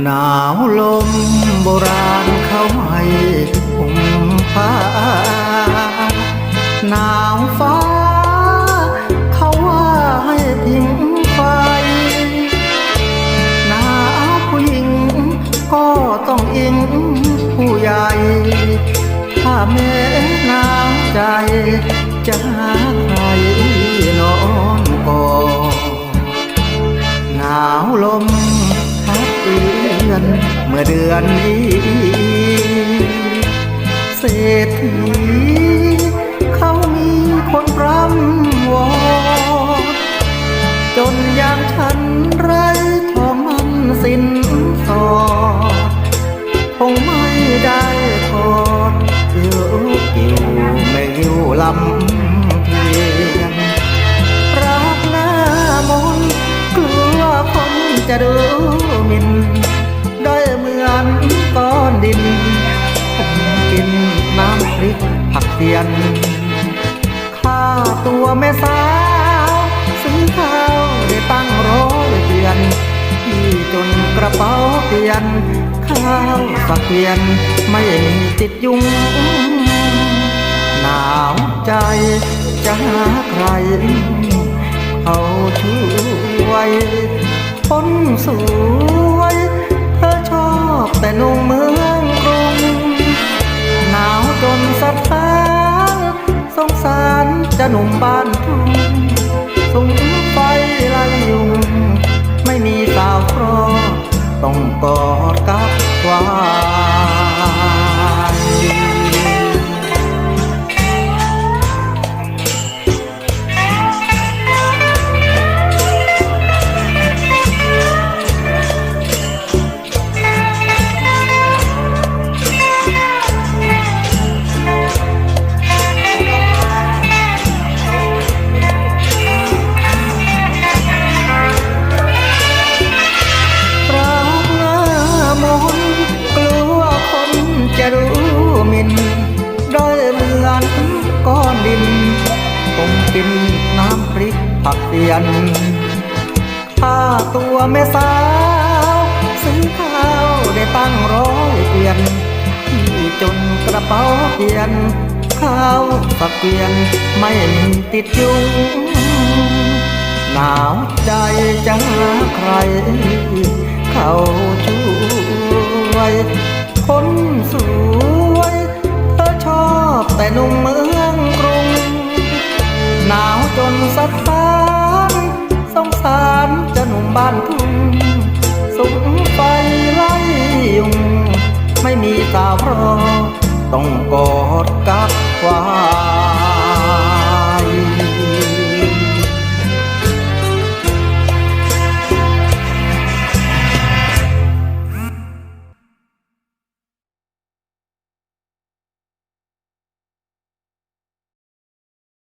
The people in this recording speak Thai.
หนาวลมโบราณเขาให้ห่มผ้าหนาวฟ้า เขาว่าให้พิงไฟหนาวผู้หญิง ก็ต้องอิงผู้ใหญ่ ถ้าแม่หนาวใจ จะหาใครนอนกอดหนาวลมพัดเตื อนเมื่อเดือนนี้เศรษฐีเขามีคนรำวอดจนอย่างฉันไรทอมันสิ้นสอดคงไม่ได้ทอดเกี่ยวเกี่ยวไม่หิวลำเพียงรักหน้ามนกลัวคนจะดูหมิน เหมือนก้อนดินผมกินน้ำพริกผักเทียนค่าตัวแม่สาวซื้อข้าวได้ตั้งร้อยเดือนที่จนกระเป๋าเปลี่ยน ข้าวสักเปลี่ยนไม่มีติดยุง หนาวใจจะหาใครเขาช่วยคนสู บ้านทุ่งสุงไฟไล่ยุงไม่มีสาวครอต้องกอดกับควาย มือนก้อนดินคงกินน้ำพริกผักเตียนค่าตัวแม่สาว ซื้อข้าวได้ตั้งร้อยเปลี่ยนที่จนกระเป๋าเปลี่ยน ข้าวสักเปลี่ยนไม่มีติดยุงหนาวใจจะหาใคร เขาช่วยคนสวยเธอชอบ แต่หนุ่มเมืองกรุง หนาวจนสะท้านสงสารจะหนุ่มบ้านทุ่งสุมไฟไล่ยุง ไม่มีตาพรอต้องกอดกับควา